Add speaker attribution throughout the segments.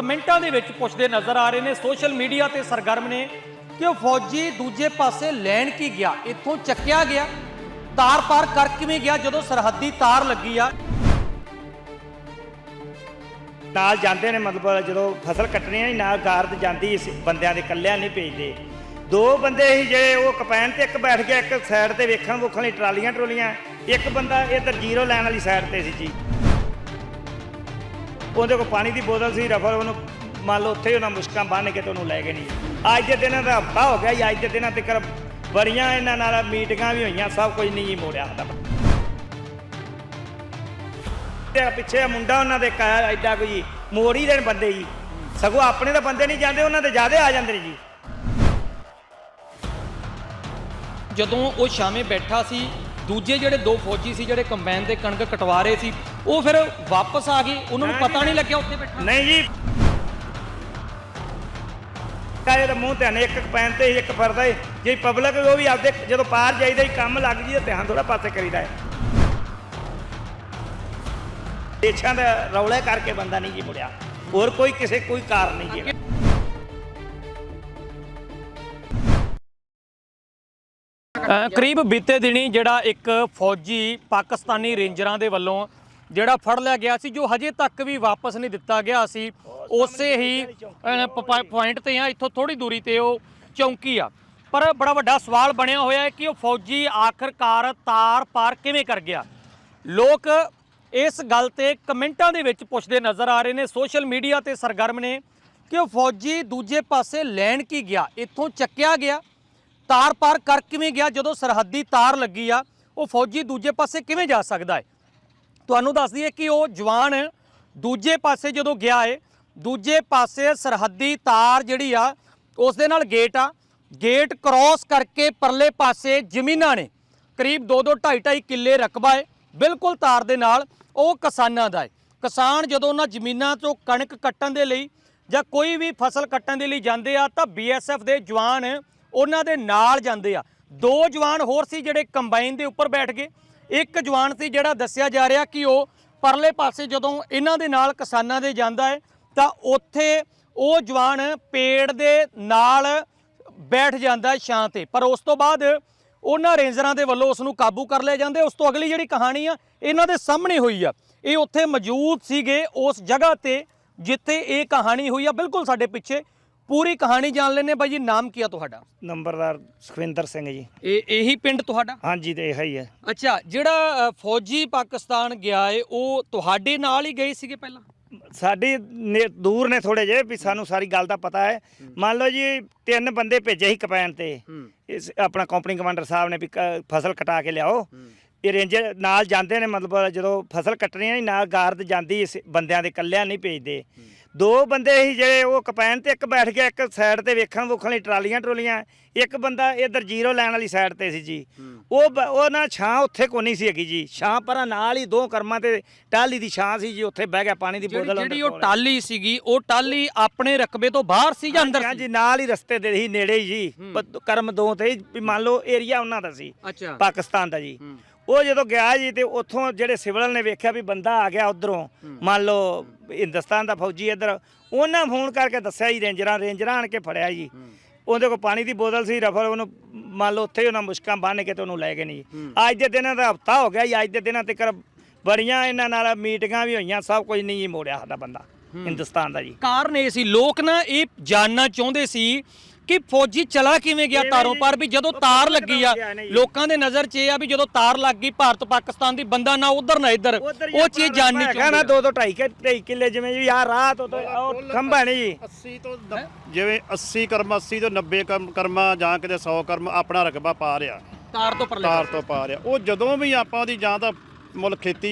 Speaker 1: ਕਮੈਂਟਾਂ ਦੇ ਵਿੱਚ ਪੁੱਛਦੇ ਨਜ਼ਰ ਆ ਰਹੇ ਨੇ, ਸੋਸ਼ਲ ਮੀਡੀਆ ਤੇ ਸਰਗਰਮ ਨੇ ਕਿ ਉਹ ਫੌਜੀ ਦੂਜੇ ਪਾਸੇ ਲੈਣ ਕੀ ਗਿਆ, ਇੱਥੋਂ ਚੱਕਿਆ ਗਿਆ, ਤਾਰ ਪਾਰ ਕਰ ਕਿਵੇਂ ਗਿਆ, ਜਦੋਂ ਸਰਹੱਦੀ ਤਾਰ ਲੱਗੀ ਆ।
Speaker 2: ਨਾਲ ਜਾਂਦੇ ਨੇ, ਮਤਲਬ ਜਦੋਂ ਫਸਲ ਕੱਟਣੀ ਹੈ ਨਾਲ ਗਾਰਦ ਜਾਂਦੀ ਸੀ, ਬੰਦਿਆਂ ਦੇ ਕੱਲਿਆਂ ਨਹੀਂ ਭੇਜਦੇ। ਦੋ ਬੰਦੇ ਸੀ ਜਿਹੜੇ, ਉਹ ਕਪੈਨ ਤੇ ਇੱਕ ਬੈਠ ਗਿਆ, ਇੱਕ ਸਾਈਡ ਤੇ ਵੇਖਣ ਵੋਖਣ ਲਈ ਟਰਾਲੀਆਂ ਟਰੋਲੀਆਂ ਇੱਕ ਬੰਦਾ ਇੱਧਰ ਜ਼ੀਰੋ ਲਾਈਨ ਵਾਲੀ ਸਾਈਡ ਤੇ ਸੀ ਜੀ। ਉਹਦੇ ਕੋਲ ਪਾਣੀ ਦੀ ਬੋਤਲ ਸੀ, ਰਫਲ ਉਹਨੂੰ ਮੰਨ ਲਓ ਉੱਥੇ ਹੀ ਉਹਨਾਂ ਮੁਸ਼ਕਾਂ ਬੰਨ ਕੇ ਤੇ ਉਹਨੂੰ ਲੈ ਗਏ ਨਹੀਂ ਅੱਜ ਦੇ ਦਿਨਾਂ ਦਾ ਹਫਤਾ ਹੋ ਗਿਆ ਜੀ, ਅੱਜ ਦੇ ਦਿਨਾਂ ਤੱਕ ਬੜੀਆਂ ਇਹਨਾਂ ਨਾਲ ਮੀਟਿੰਗਾਂ ਵੀ ਹੋਈਆਂ, ਸਭ ਕੁਝ ਨਹੀਂ ਜੀ ਮੋੜਿਆ ਹੁੰਦਾ। ਤੇ ਪਿੱਛੇ ਮੁੰਡਾ ਉਹਨਾਂ ਦੇ ਘਰ, ਐਡਾ ਕੋਈ ਮੋੜੀ ਦੇਣ ਬੰਦੇ ਜੀ। ਸਗੋਂ ਆਪਣੇ ਤਾਂ ਬੰਦੇ ਨਹੀਂ ਜਾਂਦੇ, ਉਹਨਾਂ ਦੇ ਜ਼ਿਆਦੇ ਆ ਜਾਂਦੇ ਨੇ ਜੀ।
Speaker 1: ਜਦੋਂ ਉਹ ਸ਼ਾਮੇ ਬੈਠਾ ਸੀ, ਦੂਜੇ ਜਿਹੜੇ ਦੋ ਫੌਜੀ ਸੀ, ਜਿਹੜੇ ਕੰਬਾਈਨ ਤੇ ਕਣਕ ਕਟਵਾ ਰਹੇ ਸੀ ਉਹ ਫਿਰ ਵਾਪਸ ਆ ਗਏ ਉਹਨਾਂ ਨੂੰ ਪਤਾ ਨਹੀਂ ਲੱਗਿਆ ਉੱਥੇ ਬੈਠਾ।
Speaker 2: ਨਹੀਂ ਜੀ। ਕਾਏ ਦਾ ਮੂੰਹ ਤੇ ਇੱਕ ਪੈਨ ਤੇ ਇੱਕ ਫਰਦਾ ਹੈ। ਜੇ ਪਬਲਿਕ ਉਹ ਵੀ ਆਪਦੇ ਜਦੋਂ ਪਾਰ ਜਾਈਦਾ ਹੀ ਕੰਮ ਲੱਗ ਜੀ ਤਾਂ ਧਿਆਨ ਥੋੜਾ ਪਾਸੇ ਕਰੀਦਾ ਹੈ। ਦੇਸ਼ਾਂ ਦਾ ਰੌਲੇ ਕਰਕੇ ਬੰਦਾ ਨਹੀਂ ਜੀ ਮੁੜਿਆ। ਹੋਰ ਕੋਈ ਕਿਸੇ ਕੋਈ ਕਾਰਨ ਨਹੀਂ ਜੀ।
Speaker 1: ਕਰੀਬ ਬੀਤੇ ਦਿਨੀ ਜਿਹੜਾ ਇੱਕ ਫੌਜੀ ਪਾਕਿਸਤਾਨੀ ਰੇਂਜਰਾਂ ਦੇ ਵੱਲੋਂ ਜਿਹੜਾ ਫੜ ਲਿਆ ਗਿਆ ਸੀ, ਜੋ ਹਜੇ ਤੱਕ ਵੀ ਵਾਪਸ ਨਹੀਂ ਦਿੱਤਾ ਗਿਆ ਸੀ, ਉਸੇ ਹੀ ਪੁਆਇੰਟ ਤੇ ਆ, ਇੱਥੋਂ ਥੋੜੀ ਦੂਰੀ ਤੇ ਉਹ ਚੌਂਕੀ ਆ। ਪਰ ਬੜਾ ਵੱਡਾ ਸਵਾਲ ਬਣਿਆ ਹੋਇਆ ਹੈ ਕਿ ਉਹ ਫੌਜੀ ਆਖਰਕਾਰ ਤਾਰ ਪਾਰ ਕਿਵੇਂ ਕਰ ਗਿਆ? ਲੋਕ ਇਸ ਗੱਲ ਤੇ ਕਮੈਂਟਾਂ ਦੇ ਵਿੱਚ ਪੁੱਛਦੇ ਨਜ਼ਰ ਆ ਰਹੇ ਨੇ, ਸੋਸ਼ਲ ਮੀਡੀਆ ਤੇ ਸਰਗਰਮ ਨੇ ਕਿ ਉਹ ਫੌਜੀ ਦੂਜੇ ਪਾਸੇ ਲੈਣ ਕੀ ਗਿਆ? ਇੱਥੋਂ ਚੱਕਿਆ ਗਿਆ, ਤਾਰ ਪਾਰ ਕਰ ਕਿਵੇਂ ਗਿਆ? ਜਦੋਂ ਸਰਹੱਦੀ ਤਾਰ ਲੱਗੀ ਆ, ਉਹ ਫੌਜੀ ਦੂਜੇ ਪਾਸੇ ਕਿਵੇਂ ਜਾ ਸਕਦਾ ਹੈ? ਤੁਹਾਨੂੰ ਦੱਸ ਦਈਏ ਕਿ ਉਹ ਜਵਾਨ ਦੂਜੇ ਪਾਸੇ ਜਦੋਂ ਗਿਆ ਏ, ਦੂਜੇ ਪਾਸੇ ਸਰਹੱਦੀ ਤਾਰ ਜਿਹੜੀ ਆ, ਉਸ ਦੇ ਨਾਲ ਗੇਟ ਆ। ਗੇਟ ਕ੍ਰਾਸ ਕਰਕੇ ਪਰਲੇ ਪਾਸੇ ਜ਼ਮੀਨਾਂ ਨੇ। ਕਰੀਬ 2-2 2.5 ਕਿੱਲੇ ਰਕਬਾ ਏ। ਬਿਲਕੁਲ ਤਾਰ ਦੇ ਨਾਲ ਉਹ ਕਿਸਾਨਾਂ ਦਾ ਏ। ਕਿਸਾਨ ਜਦੋਂ ਉਹਨਾਂ ਜ਼ਮੀਨਾਂ ਤੋਂ ਕਣਕ ਕੱਟਣ ਦੇ ਲਈ ਜਾਂ ਕੋਈ ਵੀ ਫਸਲ ਕੱਟਣ ਦੇ ਲਈ ਜਾਂਦੇ ਆ, ਤਾਂ ਬੀਐਸਐਫ ਦੇ ਜਵਾਨ ਉਹਨਾਂ ਦੇ ਨਾਲ ਜਾਂਦੇ ਆ। ਦੋ ਜਵਾਨ ਹੋਰ ਸੀ ਜਿਹੜੇ ਕੰਬਾਈਨ ਦੇ ਉੱਪਰ ਬੈਠ ਗਏ। ਇੱਕ ਜਵਾਨ ਸੀ ਜਿਹੜਾ ਦੱਸਿਆ ਜਾ ਰਿਹਾ ਕਿ ਉਹ ਪਰਲੇ ਪਾਸੇ ਜਦੋਂ ਇਹਨਾਂ ਦੇ ਨਾਲ ਕਿਸਾਨਾਂ ਦੇ ਜਾਂਦਾ ਹੈ, ਤਾਂ ਉੱਥੇ ਉਹ ਜਵਾਨ ਪੇੜ ਦੇ ਨਾਲ ਬੈਠ ਜਾਂਦਾ ਛਾਂ ਤੇ। ਪਰ ਉਸ ਤੋਂ ਬਾਅਦ ਉਹਨਾਂ ਰੇਂਜਰਾਂ ਦੇ ਵੱਲੋਂ ਉਸ ਨੂੰ ਕਾਬੂ ਕਰ ਲਿਆ ਜਾਂਦੇ। ਉਸ ਤੋਂ ਅਗਲੀ ਜਿਹੜੀ ਕਹਾਣੀ ਆ, ਇਹਨਾਂ ਦੇ ਸਾਹਮਣੇ ਹੋਈ ਆ। ਇਹ ਉੱਥੇ ਮੌਜੂਦ ਸੀਗੇ ਉਸ ਜਗ੍ਹਾ ਤੇ ਜਿੱਥੇ ਇਹ ਕਹਾਣੀ ਹੋਈ ਆ। ਬਿਲਕੁਲ ਸਾਡੇ ਪਿੱਛੇ ਪੂਰੀ ਕਹਾਣੀ ਜਾਣ ਲੈਣੇ ਬਾਈ ਜੀ ਨਾਮ ਕੀ ਆ ਤੁਹਾਡਾ?
Speaker 2: ਨੰਬਰਦਾਰ ਸੁਖਵਿੰਦਰ ਸਿੰਘ ਜੀ।
Speaker 1: ਇਹ ਇਹੀ ਪਿੰਡ ਤੁਹਾਡਾ?
Speaker 2: ਹਾਂਜੀ ਤੇ ਇਹੀ ਹੈ।
Speaker 1: ਅੱਛਾ ਜਿਹੜਾ ਅ, ਫੌਜੀ ਪਾਕਿਸਤਾਨ ਗਿਆ ਏ ਉਹ ਤੁਹਾਡੇ ਨਾਲ ਹੀ ਗਏ ਸੀਗੇ ਪਹਿਲਾਂ?
Speaker 2: ਸਾਡੀ ਨੇ- ਦੂਰ ਨੇ ਥੋੜੇ ਜਿਹੇ ਵੀ ਸਾਨੂੰ ਸਾਰੀ ਗੱਲ ਦਾ ਪਤਾ ਹੈ। ਮੰਨ ਲਓ ਜੀ ਤਿੰਨ ਬੰਦੇ ਭੇਜੇ ਸੀ ਕਪੈਨ ਤੇ। ਇਸ ਆਪਣਾ ਕੰਪਨੀ ਕਮਾਂਡਰ ਸਾਹਿਬ ਨੇ ਵੀ ਕ- ਫਸਲ ਕਟਾ ਕੇ ਲਿਆਓ। ਇਹ ਰੇਂਜਰ ਨਾਲ ਜਾਂਦੇ ਨੇ ਮਤਲਬ ਜਦੋਂ ਫਸਲ ਕੱਟਣੀ ਹੈ ਨਾਲ ਗਾਰਦ ਜਾਂਦੀ ਇਸ ਬੰਦਿਆਂ ਦੇ ਇਕੱਲਿਆਂ ਨਹੀਂ ਭੇਜਦੇ। ਦੋ ਬੰਦੇ ਸੀ ਜਿਹੜੇ ਉਹ ਕਪੈਨ ਤੇ ਇੱਕ ਬੈਠ ਗਿਆ ਇੱਕ ਸਾਈਡ ਤੇ ਵੇਖਣ ਵੁਖਣ ਲਈ ਟਰਾਲੀਆਂ ਟਰੋਲੀਆਂ। ਇੱਕ ਬੰਦਾ ਇੱਧਰ ਜ਼ੀਰੋ ਲਾਈਨ ਵਾਲੀ ਸਾਈਡ ਤੇ ਸੀ ਜੀ। ਉਹ ਬ- ਉਹ ਨਾ ਛਾਂ ਉੱਥੇ ਕੋ ਨਹੀਂ ਸੀ ਹੈਗੀ ਜੀ। ਛਾਂ ਪਰਾਂ ਨਾਲ ਹੀ ਦੋ ਕਰਮਾਂ ਤੇ ਟਾਲੀ ਦੀ ਛਾਂ ਸੀ ਜੀ ਉੱਥੇ ਬਹਿ ਗਿਆ ਪਾਣੀ ਦੀ
Speaker 1: ਜਿਹੜੀ
Speaker 2: ਬੋਤਲ
Speaker 1: ਜਿਹੜੀ
Speaker 2: ਉਹਦੇ
Speaker 1: ਉਹ
Speaker 2: ਕੋਲ।
Speaker 1: ਟਾਲੀ ਸੀਗੀ ਉਹ ਟਾਲੀ ਆਪਣੇ ਰਕਬੇ ਤੋਂ ਬਾਹਰ ਸੀ ਜਾਂ ਅੰਦਰ
Speaker 2: ਹਾਂਜੀ
Speaker 1: ਸੀ
Speaker 2: ਨਾਲ ਹੀ ਰਸਤੇ ਦੇ ਹੀ ਨੇੜੇ ਹੀ ਜੀ। ਪ- ਕਰਮ ਦੋ ਤੇ ਹੀ, ਵੀ ਮੰਨ ਲਓ ਏਰੀਆ ਉਹਨਾਂ ਦਾ ਸੀ।
Speaker 1: ਅੱਛਾ।
Speaker 2: ਪਾਕਿਸਤਾਨ ਦਾ ਜੀ। ਉਹ ਜਦੋਂ ਗਿਆ ਜੀ ਤੇ ਉੱਥੋਂ ਜਿਹੜੇ ਸਿਵਲ ਨੇ ਵੇਖਿਆ ਵੀ ਬੰਦਾ ਆ ਗਿਆ ਉਧਰੋਂ ਮੰਨ ਲਓ ਹਿੰਦੁਸਤਾਨ ਦਾ ਫੌਜੀ ਇੱਧਰ ਉਹਨਾਂ ਫੋਨ ਕਰਕੇ ਦੱਸਿਆ ਜੀ ਰੇਂਜਰਾਂ ਰੇਂਜਰਾਂ ਆਣ ਕੇ ਫੜਿਆ ਜੀ। ਉਹਦੇ ਕੋਲ ਪਾਣੀ ਦੀ ਬੋਤਲ ਸੀ ਰਫਲ ਉਹਨੂੰ ਮੰਨ ਲਓ ਉੱਥੇ ਹੀ ਉਹਨਾਂ ਮੁਸ਼ਕਾਂ ਬੰਨ ਕੇ ਤੇ ਉਹਨੂੰ ਲੈ ਗਏ ਨਹੀਂ ਅੱਜ ਦੇ ਦਿਨਾਂ ਦਾ ਹਫਤਾ ਹੋ ਗਿਆ ਜੀ ਅੱਜ ਦੇ ਦਿਨਾਂ ਤੱਕ ਬੜੀਆਂ ਇਹਨਾਂ ਨਾਲ ਮੀਟਿੰਗਾਂ ਵੀ ਹੋਈਆਂ ਸਭ ਕੁਝ ਨਹੀਂ ਜੀ ਮੋੜਿਆ ਸਾਡਾ ਬੰਦਾ ਹਿੰਦੁਸਤਾਨ ਦਾ ਜੀ।
Speaker 1: ਕਾਰਨ ਇਹ ਸੀ ਲੋਕ ਨਾ ਇਹ ਜਾਣਨਾ ਚਾਹੁੰਦੇ ਸੀ ਕਿ ਫੌਜੀ ਚਲਾ ਕਿਵੇਂ ਗਿਆ ਤਾਰੋਂ? ਪਾਰ? ਵੀ ਜਦੋਂ ਤਾਰ ਲੱਗੀ ਆ? ਲੋਕਾਂ ਦੇ ਨਜ਼ਰ 'ਚ ਇਹ ਆ ਵੀ ਜਦੋਂ ਤਾਰ ਲੱਗ ਗਈ ਭਾਰਤ ਪਾਕਿਸਤਾਨ ਦੀ ਬੰਦਾ ਨਾ ਉਧਰ ਨਾ ਇੱਧਰ। ਉਹ ਚੀਜ਼ ਜਾਣਨੀ
Speaker 2: ਨਾ
Speaker 1: ਚਾਹੁੰਦੇ
Speaker 2: ਦੋ ਦੋ ਢਾਈ ਢਾਈ ਕਿੱਲੇ ਜਿਵੇਂ ਜੀ ਆ ਰਾਤ ਉਹ ਖੰਭਾ ਨਹੀਂ ਜੀ।
Speaker 3: 80 ਤੋਂ ਜਿਵੇਂ 80 ਕਰਮ 80 ਤੋਂ 90 ਕਰਮ ਜਾਂ ਕਿਤੇ 100 ਕਰਮ ਆਪਣਾ ਰਕਬਾ ਪਾ ਰਿਆ
Speaker 1: ਤਾਰ ਤੋਂ ਪਰਲੇ
Speaker 3: ਤਾਰ ਤੋਂ ਪਾ ਰਿਆ ਉਹ ਜਦੋਂ ਵੀ ਆਪਾਂ ਉਹਦੀ ਜਾਂ ਤਾਂ ਮੁੱਲ ਖੇਤੀ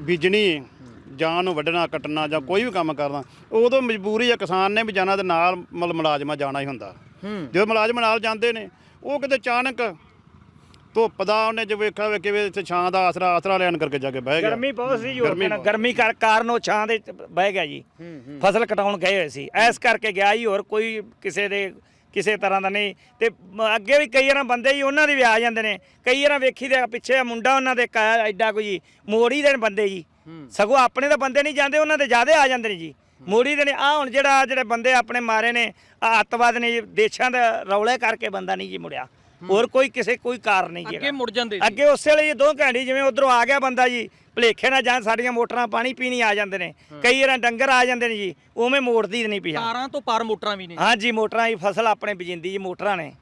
Speaker 3: ਬੀਜਣੀ ਜਾਂ ਨੂੰ ਵੱਢਣਾ ਕੱਟਣਾ ਜਾਂ ਕੋਈ ਵੀ ਕੰਮ ਕਰਨਾ ਉਦੋਂ ਮਜਬੂਰੀ ਆ ਕਿਸਾਨ ਨੇ ਵੀ ਜਾਣਾ ਤੇ ਨਾਲ ਮਤਲਬ ਮੁਲਾਜ਼ਮਾਂ ਜਾਣਾ ਹੀ ਹੁੰਦਾ।
Speaker 1: ਹੂੰ।
Speaker 3: ਜਦੋਂ ਮੁਲਾਜ਼ਮ ਨਾਲ ਜਾਂਦੇ ਨੇ ਉਹ ਕਿਤੇ ਅਚਾਨਕ ਧੁੱਪ ਦਾ ਉਹਨੇ ਜੇ ਵੇਖਿਆ ਵੇ ਕਿਵੇਂ ਇੱਥੇ ਛਾਂ ਦਾ ਆਸਰਾ ਆਸਰਾ ਲੈਣ ਕਰਕੇ ਜਾ ਕੇ ਬਹਿ ਗਿਆ।
Speaker 2: ਗਰਮੀ ਬਹੁਤ ਸੀ ਜੋ
Speaker 3: ਗਰਮੀ ਬਹੁਤ।
Speaker 2: ਗਰਮੀ ਕਰ ਕਾਰਨ ਉਹ ਛਾਂ ਦੇ ਚ ਬਹਿ ਗਿਆ ਜੀ। ਫਸਲ ਕਟਾਉਣ ਗਏ ਹੋਏ ਸੀ। ਐਸ ਕਰਕੇ ਗਿਆ ਜੀ ਹੋਰ ਕੋਈ ਕਿਸੇ ਦੇ ਕਿਸੇ ਤਰ੍ਹਾਂ ਦਾ ਨਹੀਂ। ਤੇ ਮ- ਅੱਗੇ ਵੀ ਕਈ ਵਾਰਾਂ ਬੰਦੇ ਜੀ ਉਹਨਾਂ ਦੇ ਵੀ ਆ ਜਾਂਦੇ ਨੇ। ਕਈ ਵਾਰਾਂ ਵੇਖੀ ਦੇ ਪਿੱਛੇ ਮੁੰਡਾ ਉਹਨਾਂ ਦੇ ਘਰ ਐਡਾ ਕੋਈ ਮੋੜੀ ਦੇ ਨੇ ਬੰਦੇ ਜੀ। ਸਗੋਂ ਆਪਣੇ ਤਾਂ ਬੰਦੇ ਨਹੀਂ ਜਾਂਦੇ ਉਹਨਾਂ ਦੇ ਜ਼ਿਆਦੇ ਆ ਜਾਂਦੇ ਨੇ ਜੀ। ਮੋੜੀ ਦੇ ਨੇ ਆ ਹੁਣ ਜਿਹੜਾ ਜਿਹੜੇ ਬੰਦੇ ਆਪਣੇ ਮਾਰੇ ਨੇ ਆਹ ਅੱਤਵਾਦ ਨੇ ਦੇਸ਼ਾਂ ਦਾ ਰੌਲੇ ਕਰਕੇ ਬੰਦਾ ਨਹੀਂ ਜੀ ਮੁੜਿਆ। ਹੋਰ ਕੋਈ ਕਿਸੇ ਕੋਈ ਕਾਰਨ ਨਹੀਂ ਜੀ
Speaker 1: ਅੱਗੇ। ਮੁੜ ਜਾਂਦੇ ਸੀ
Speaker 2: ਅੱਗੇ ਉਸੇ ਵੇਲੇ ਜੀ ਦੋ ਘੰਟੇ ਜਿਵੇਂ ਉਧਰੋਂ ਆ ਗਿਆ ਬੰਦਾ ਜੀ ਭਲੇਖੇ ਨਾਲ ਜਾਂ ਸਾਡੀਆਂ ਮੋਟਰਾਂ ਪਾਣੀ ਪੀਣੀ ਆ ਜਾਂਦੇ ਨੇ। ਕਈ ਵਾਰਾਂ ਡੰਗਰ ਆ ਜਾਂਦੇ ਨੇ ਜੀ ਉਵੇਂ ਮੋੜਦੀ ਨਹੀਂ ਪਿਆ।
Speaker 1: ਤਾਰਾਂ ਤੋਂ ਪਾਰ ਮੋਟਰਾਂ ਵੀ ਨੇ।
Speaker 2: ਹਾਂਜੀ ਮੋਟਰਾਂ ਦੀ ਫਸਲ ਆਪਣੇ ਬਜਿੰਦੀ ਜੀ ਮੋਟਰਾਂ ਨੇ।
Speaker 1: ਹੂੰ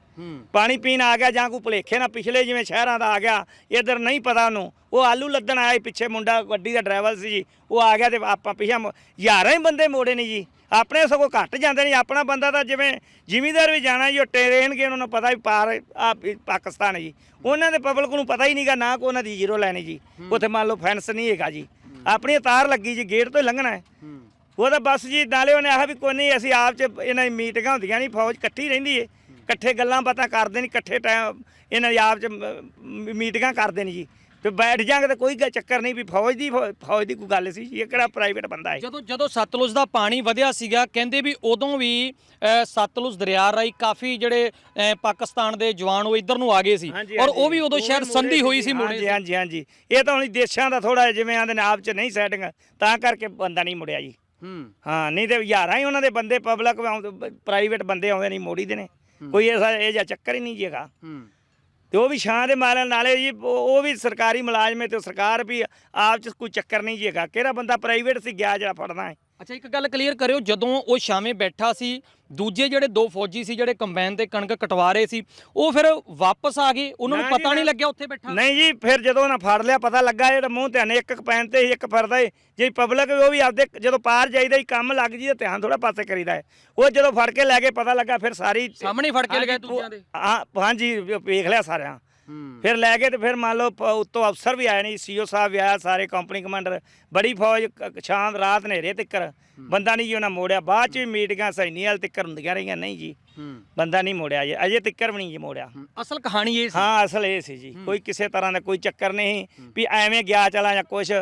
Speaker 2: ਪਾਣੀ ਪੀਣ ਆ ਗਿਆ ਜਾਂ ਕੋਈ ਭਲੇਖੇ ਨਾਲ ਪਿਛਲੇ ਜਿਵੇਂ ਸ਼ਹਿਰਾਂ ਦਾ ਆ ਗਿਆ ਇਧਰ ਨਹੀਂ ਪਤਾ ਉਹਨੂੰ। ਉਹ ਆਲੂ ਲੱਦਣ ਆਇਆ ਪਿੱਛੇ ਮੁੰਡਾ ਗੱਡੀ ਦਾ ਡਰਾਈਵਰ ਸੀ ਜੀ ਉਹ ਆ ਗਿਆ ਤੇ ਆਪਾਂ ਪਿਛਾ ਯਾਰਾਂ ਹੀ ਬੰਦੇ ਮੋੜੇ ਨਹੀਂ ਜੀ। ਆਪਣੇ ਸਗੋਂ ਘੱਟ ਜਾਂਦੇ ਨੇ ਆਪਣਾ ਬੰਦਾ ਤਾਂ ਜਿਵੇਂ ਜ਼ਿਮੀਦਾਰ ਵੀ ਜਾਣਾ ਜੀ ਉਹ ਟ੍ਰੇਨ ਕੇ ਉਹਨਾਂ ਨੂੰ ਪਤਾ ਵੀ ਪਾਰ ਆ ਪਾਕਿਸਤਾਨ ਹੈ ਜੀ। ਉਹਨਾਂ ਦੇ ਪਬਲਿਕ ਨੂੰ ਪਤਾ ਹੀ ਨਹੀਂਗਾ ਨਾ ਕੋ ਉਹਨਾਂ ਦੀ ਜ਼ੀਰੋ ਲੈਣੀ ਜੀ। ਉੱਥੇ ਮੰਨ ਲਓ ਫੈਂਸ ਨਹੀਂ ਹੈਗਾ ਜੀ। ਆਪਣੀ ਤਾਰ ਲੱਗੀ ਜੀ ਗੇਟ ਤੋਂ ਲੰਘਣਾ ਹੂੰ। ਉਹ ਤਾਂ ਬਸ ਜੀ ਨਾਲੇ ਉਹਨੇ ਆਹ ਵੀ ਕੋਈ ਨਹੀਂ ਅਸੀਂ ਆਪ ਚ ਇਹਨਾਂ ਦੀ ਮੀਟਿੰਗਾਂ ਹੁੰਦੀਆਂ ਨਹੀਂ ਫੌਜ ਇਕੱਠੀ ਰਹਿੰਦੀ ਏ। ਇਕੱਠੇ ਗੱਲਾਂ ਬਾਤਾਂ ਕਰਦੇ ਨੇ ਇਕੱਠੇ ਟਾਈਮ ਇਹਨਾਂ ਦੀ ਆਪ ਚ ਮੀਟਿੰਗਾਂ ਕਰਦੇ ਨੇ ਜੀ। ਤੇ ਬੈਠ ਜਾਂਗੇ ਤਾਂ ਕੋਈ ਚੱਕਰ ਨਹੀਂ ਵੀ ਫੌਜ ਦੀ ਫੌਜ ਦੀ ਕੋਈ ਗੱਲ ਸੀ ਜੀ ਇਹ ਕਿਹੜਾ ਪ੍ਰਾਈਵੇਟ ਬੰਦਾ ਹੈ।
Speaker 1: ਜਦੋਂ ਜਦੋਂ ਸਤਲੁਜ ਦਾ ਪਾਣੀ ਵਧਿਆ ਸੀਗਾ ਕਹਿੰਦੇ ਵੀ ਉਦੋਂ ਵੀ ਸਤਲੁਜ ਦਰਿਆ ਰਾਈ ਕਾਫੀ ਜਿਹੜੇ ਪਾਕਿਸਤਾਨ ਦੇ ਜਵਾਨ ਉਹ ਇੱਧਰ ਨੂੰ ਆ ਗਏ ਸੀ। ਔਰ। ਉਹ ਵੀ ਉਦੋਂ ਸ਼ਾਇਦ ਸੰਧੀ ਹੋਈ
Speaker 2: ਸੀ
Speaker 1: ਮੁੜੇ
Speaker 2: ਹਾਂਜੀ ਹਾਂਜੀ ਇਹ ਤਾਂ ਹੁਣ ਦੇਸ਼ਾਂ ਦਾ ਥੋੜਾ ਜਿਵੇਂ ਆਂਦੇ ਨੇ ਆਪ ਚ ਨਹੀਂ ਸੈਟਿੰਗ ਤਾਂ ਕਰਕੇ ਬੰਦਾ ਨਹੀਂ ਮੁੜਿਆ ਜੀ।
Speaker 1: ਹੂੰ।
Speaker 2: ਹਾਂ ਨਹੀਂ ਤੇ ਯਾਰਾਂ ਹੀ ਉਹਨਾਂ ਦੇ ਬੰਦੇ ਪਬਲਿਕ ਪ੍ਰਾਈਵੇਟ ਬੰਦੇ ਆਉਂਦੇ ਨਹੀਂ ਮੋੜੀ ਦੇ ਨੇ। ਕੋਈ ਐਸਾ ਇਹ ਜਿਹਾ ਚੱਕਰ ਹੀ ਨਹੀਂ ਜੀ ਹੈਗਾ।
Speaker 1: ਹੂੰ।
Speaker 2: ਤੇ ਉਹ ਵੀ ਛਾਂ ਦੇ ਮਾਰਨ ਨਾਲੇ ਜੀ ਉਹ ਵੀ ਸਰਕਾਰੀ ਮੁਲਾਜ਼ਮ ਹੈ ਤੇ ਸਰਕਾਰ ਵੀ ਆਪ ਚ ਕੋਈ ਚੱਕਰ ਨਹੀਂ ਜੀ ਹੈਗਾ। ਕਿਹੜਾ ਬੰਦਾ ਪ੍ਰਾਈਵੇਟ ਸੀ ਗਿਆ ਜਿਹੜਾ ਫੜਨਾ ਹੈ।
Speaker 1: ਅੱਛਾ ਇੱਕ ਗੱਲ ਕਲੀਅਰ ਕਰਿਓ ਜਦੋਂ ਉਹ ਸ਼ਾਮੇ ਬੈਠਾ ਸੀ ਦੂਜੇ ਜਿਹੜੇ ਦੋ ਫੌਜੀ ਸੀ ਜਿਹੜੇ ਕੰਬਾਈਨ ਤੇ ਕਣਕ ਕਟਵਾ ਰਹੇ ਸੀ ਉਹ ਫਿਰ ਵਾਪਸ ਆ ਗਏ ਉਹਨਾਂ ਨੂੰ ਪਤਾ ਨਹੀਂ। ਲੱਗਿਆ ਉੱਥੇ ਬੈਠਾ।
Speaker 2: ਨਹੀਂ ਜੀ ਫਿਰ ਜਦੋਂ ਉਹਨਾਂ ਫੜ ਲਿਆ ਪਤਾ ਲੱਗਾ ਇਹ ਤਾਂ ਮੂੰਹ ਧਿਆਨ ਇੱਕ ਇੱਕ ਪੈਨ ਤੇ ਇੱਕ ਫੜਦਾ ਏ। ਜੇ ਪਬਲਿਕ ਉਹ ਵੀ ਆਪਦੇ ਜਦੋਂ ਪਾਰ ਜਾਈਦਾ ਹੀ ਕੰਮ ਲੱਗ ਜੀ ਤਾਂ ਧਿਆਨ ਥੋੜਾ ਪਾਸੇ ਕਰੀਦਾ ਹੈ ਉਹ ਜਦੋਂ ਫੜ ਕੇ ਲੈ ਕੇ ਪਤਾ ਲੱਗਾ ਫਿਰ ਸਾਰੀ
Speaker 1: ਸਾਹਮਣੇ ਫੜ ਕੇ ਲਗਾਏ ਦੂਜਿਆਂ ਦੇ।
Speaker 2: ਹਾਂ ਹਾਂਜੀ ਵੇਖ ਲਿਆ ਸਾਰਿਆਂ। ਫਿਰ ਲੈ ਗਏ ਤੇ ਫਿਰ ਮੰਨ ਲਓ ਪ- ਉੱਤੋਂ ਅਫਸਰ ਵੀ ਆਏ ਨਹੀਂ ਸੀਓ ਸਾਹਿਬ ਵੀ ਆਇਆ ਸਾਰੇ ਕੰਪਨੀ ਕਮਾਂਡਰ ਬੜੀ ਫੌਜ ਕ- ਸ਼ਾਮ ਰਾਤ ਹਨੇਰੇ ਤਿੱਕਰ। ਬੰਦਾ ਨਹੀਂ ਜੀ ਉਹਨਾਂ ਮੋੜਿਆ ਬਾਅਦ ਚ ਵੀ ਮੀਟਿੰਗਾਂ ਸੈਨੀ ਵਾਲ ਤਿੱਕਰ ਹੁੰਦੀਆਂ ਰਹੀਆਂ ਨਹੀਂ ਜੀ।
Speaker 1: ਹੂੰ।
Speaker 2: ਬੰਦਾ ਨਹੀਂ ਮੋੜਿਆ ਜੀ ਅਜੇ ਤਿੱਕਰ ਵੀ ਨਹੀਂ ਜੀ ਮੋੜਿਆ।
Speaker 1: ਹੂੰ। ਅਸਲ ਕਹਾਣੀ ਇਹ ਸੀ।
Speaker 2: ਹਾਂ ਅਸਲ ਇਹ ਸੀ ਜੀ ਕੋਈ ਕਿਸੇ ਤਰ੍ਹਾਂ ਦਾ ਕੋਈ ਚੱਕਰ ਨਹੀਂ ਵੀ ਐਵੇਂ ਗਿਆ ਚਲਾ ਜਾਂ ਕੁਛ।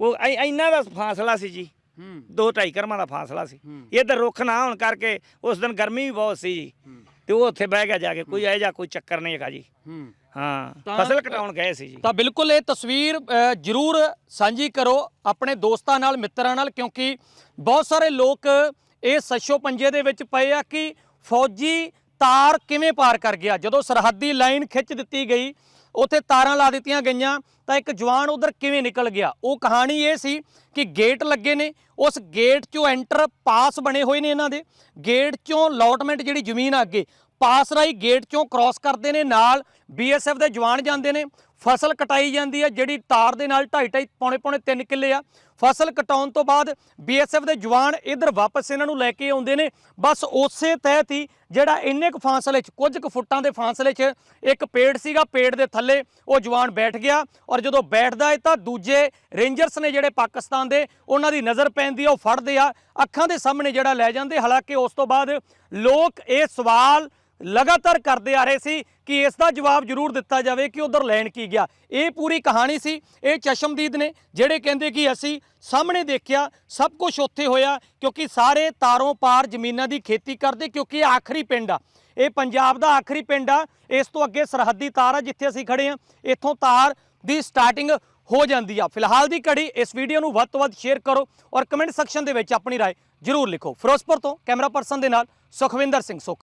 Speaker 2: ਉਹ ਐ- ਇੰਨਾ ਦਾ ਫਾਸਲਾ ਸੀ ਜੀ।
Speaker 1: ਹੂੰ।
Speaker 2: ਦੋ ਢਾਈ ਕਰਮਾਂ ਦਾ ਫਾਸਲਾ ਸੀ।
Speaker 1: ਹੂੰ।
Speaker 2: ਇੱਧਰ ਰੁੱਖ ਨਾ ਹੋਣ ਕਰਕੇ ਉਸ ਦਿਨ ਗਰਮੀ ਵੀ ਬਹੁਤ ਸੀ ਜੀ।
Speaker 1: ਹੂੰ।
Speaker 2: ਤੇ ਉਹ ਉੱਥੇ ਬਹਿ ਗਿਆ ਜਾ ਕੇ ਕੋਈ ਇਹੋ ਜਿਹਾ ਕੋਈ ਚੱਕਰ ਨਹੀਂ ਹੈਗਾ ਜੀ।
Speaker 1: ਹੂੰ।
Speaker 2: ਹਾਂ। ਫਸਲ ਕਟਾਉਣ ਗਏ ਸੀ ਜੀ।
Speaker 1: ਤਾਂ ਬਿਲਕੁਲ ਇਹ ਤਸਵੀਰ ਜ਼ਰੂਰ ਸਾਂਝੀ ਕਰੋ ਆਪਣੇ ਦੋਸਤਾਂ ਨਾਲ ਮਿੱਤਰਾਂ ਨਾਲ ਕਿਉਂਕਿ ਬਹੁਤ ਸਾਰੇ ਲੋਕ ਇਹ ਸੱਚੋ ਪੰਜੇ ਦੇ ਵਿੱਚ ਪਏ ਆ ਕਿ ਫੌਜੀ ਤਾਰ ਕਿਵੇਂ ਪਾਰ ਕਰ ਗਿਆ। ਜਦੋਂ ਸਰਹੱਦੀ ਲਾਈਨ ਖਿੱਚ ਦਿੱਤੀ ਗਈ ਉੱਥੇ ਤਾਰਾਂ ਲਾ ਦਿੱਤੀਆਂ ਗਈਆਂ ਤਾਂ ਇੱਕ ਜਵਾਨ ਉਧਰ ਕਿਵੇਂ ਨਿਕਲ ਗਿਆ? ਉਹ ਕਹਾਣੀ ਇਹ ਸੀ ਕਿ ਗੇਟ ਲੱਗੇ ਨੇ। ਉਸ ਗੇਟ 'ਚੋਂ ਐਂਟਰ ਪਾਸ ਬਣੇ ਹੋਏ ਨੇ ਇਹਨਾਂ ਦੇ। ਗੇਟ 'ਚੋਂ ਲੋਟਮੈਂਟ ਜਿਹੜੀ ਜ਼ਮੀਨ ਆ ਅੱਗੇ ਪਾਸ ਰਾਈ ਗੇਟ 'ਚੋਂ ਕ੍ਰਾਸ ਕਰਦੇ ਨੇ, ਨਾਲ ਬੀਐਸਐਫ ਦੇ ਜਵਾਨ ਜਾਂਦੇ ਨੇ। ਫਸਲ ਕਟਾਈ ਜਾਂਦੀ ਹੈ, ਜਿਹੜੀ ਤਾਰ ਦੇ ਨਾਲ 2.5 2.5 ਪੌਣੇ ਪੌਣੇ 3 ਕਿੱਲੇ ਆ। ਫਸਲ ਕਟਾਉਣ ਤੋਂ ਬਾਅਦ ਬੀਐਸਐਫ ਦੇ ਜਵਾਨ ਇਧਰ ਵਾਪਸ ਇਹਨਾਂ ਨੂੰ ਲੈ ਕੇ ਆਉਂਦੇ ਨੇ। ਬਸ ਉਸੇ ਤਹਿਤ ਹੀ ਜਿਹੜਾ ਇੰਨੇ ਕੁ ਫਾਸਲੇ 'ਚ, ਕੁਝ ਕੁ ਫੁੱਟਾਂ ਦੇ ਫਾਸਲੇ 'ਚ ਇੱਕ ਪੇੜ ਸੀਗਾ, ਪੇੜ ਦੇ ਥੱਲੇ ਉਹ ਜਵਾਨ ਬੈਠ ਗਿਆ ਔਰ ਜਦੋਂ ਬੈਠਦਾ ਹੈ ਤਾਂ ਦੂਜੇ ਰੇਂਜਰਸ ਨੇ ਜਿਹੜੇ ਪਾਕਿਸਤਾਨ ਦੇ, ਉਹਨਾਂ ਦੀ ਨਜ਼ਰ ਪੈਂਦੀ ਆ, ਉਹ ਫੜਦੇ ਆ। ਅੱਖਾਂ ਦੇ ਸਾਹਮਣੇ ਜਿਹੜਾ ਲੈ ਜਾਂਦੇ, ਹਾਲਾਂਕਿ ਉਸ ਤੋਂ ਬਾਅਦ ਲੋਕ ਇਹ ਸਵਾਲ ਲਗਾਤਾਰ ਕਰਦੇ ਆ ਰਹੇ ਸੀ ਕਿ ਇਸ ਦਾ ਜਵਾਬ ਜ਼ਰੂਰ ਦਿੱਤਾ ਜਾਵੇ ਕਿ ਉਧਰ ਲੈਣ ਕੀ ਗਿਆ ਇਹ ਪੂਰੀ ਕਹਾਣੀ ਸੀ ਇਹ ਚਸ਼ਮਦੀਦ ਨੇ ਜਿਹੜੇ ਕਹਿੰਦੇ ਕਿ ਅਸੀਂ ਸਾਹਮਣੇ ਦੇਖਿਆ ਸਭ ਕੁਝ ਉੱਥੇ ਹੋਇਆ ਕਿਉਂਕਿ ਸਾਰੇ ਤਾਰੋਂ ਪਾਰ ਜ਼ਮੀਨਾਂ ਦੀ ਖੇਤੀ ਕਰਦੇ ਕਿਉਂਕਿ ਇਹ ਆਖਰੀ ਪਿੰਡ ਆ ਇਹ ਪੰਜਾਬ ਦਾ ਆਖਰੀ ਪਿੰਡ ਆ ਇਸ ਤੋਂ ਅੱਗੇ ਸਰਹੱਦੀ ਤਾਰ ਆ ਜਿੱਥੇ ਅਸੀਂ ਖੜੇ ਆ ਇੱਥੋਂ ਤਾਰ ਦੀ ਸਟਾਰਟਿੰਗ ਹੋ ਜਾਂਦੀ ਆ ਫਿਲਹਾਲ ਦੀ ਘੜੀ ਇਸ ਵੀਡੀਓ ਨੂੰ ਵੱਧ ਤੋਂ ਵੱਧ ਸ਼ੇਅਰ ਕਰੋ ਔਰ ਕਮੈਂਟ ਸੈਕਸ਼ਨ ਦੇ ਵਿੱਚ ਆਪਣੀ رائے ਜ਼ਰੂਰ ਲਿਖੋ ਫਿਰੋਜ਼ਪੁਰ ਤੋਂ ਕੈਮਰਾ ਪਰਸਨ ਦੇ ਨਾਲ ਸੁਖਵਿੰਦਰ ਸਿੰਘ ਸੁਖ